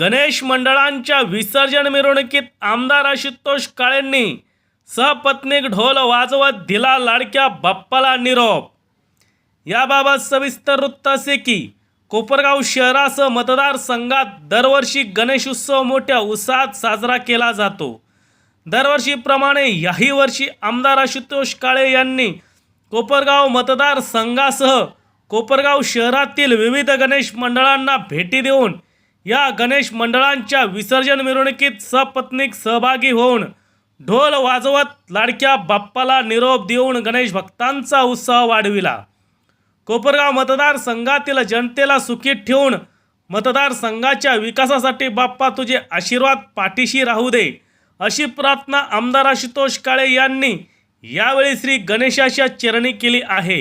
गणेश मंडळांच्या विसर्जन मिरवणुकीत आमदार आशुतोष काळेंनी सपत्नीक ढोल वाजवत दिला लाडक्या बाप्पाला निरोप. याबाबत सविस्तर वृत्त असे की कोपरगाव शहरासह मतदारसंघात दरवर्षी गणेशोत्सव मोठ्या उत्साहात साजरा केला जातो. दरवर्षीप्रमाणे याही वर्षी आमदार आशुतोष काळे यांनी कोपरगाव मतदारसंघासह कोपरगाव शहरातील विविध गणेश मंडळांना भेटी देऊन या गणेश मंडळांच्या विसर्जन मिरवणुकीत सपत्नीक सहभागी होऊन ढोल वाजवत लाडक्या बाप्पाला निरोप देऊन गणेश भक्तांचा उत्साह वाढविला. कोपरगाव मतदारसंघातील जनतेला सुखी ठेवून मतदारसंघाच्या विकासासाठी बाप्पा तुझे आशीर्वाद पाठीशी राहू दे अशी प्रार्थना आमदार आशुतोष काळे यांनी यावेळी श्री गणेशाच्या चरणी केली आहे.